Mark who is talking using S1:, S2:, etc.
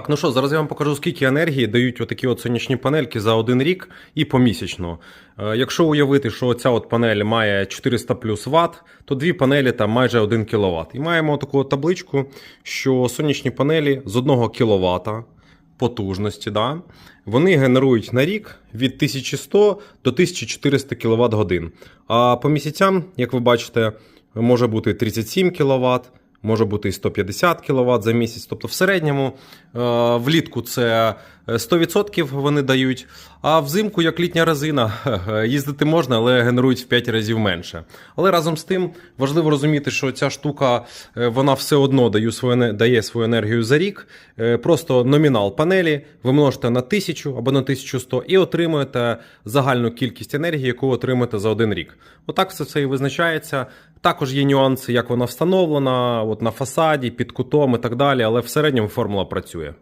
S1: Так, ну що, зараз я вам покажу, скільки енергії дають отакі от сонячні панельки за один рік і помісячно. Е, Якщо уявити, що ця от панель має 400 плюс Вт, то дві панелі там майже 1 кВт. І маємо таку табличку, що сонячні панелі з 1 кВт потужності, да, вони генерують на рік від 1100 до 1400 кВт годин. А по місяцям, як ви бачите, може бути 37 кВт, може бути і 150 кВт за місяць. Тобто в середньому е, влітку це 100% вони дають, а взимку, як літня резина, їздити можна, але генерують в 5 разів менше. Але разом з тим важливо розуміти, що ця штука е, вона все одно дає свою, дає свою енергію за рік. Е, Просто номінал панелі ви множите на 1000 або на 1100 і отримуєте загальну кількість енергії, яку отримаєте за один рік. Отак все це і визначається. Також є нюанси, як вона встановлена, от на фасаді, під кутом і так далі, але в середньому формула працює.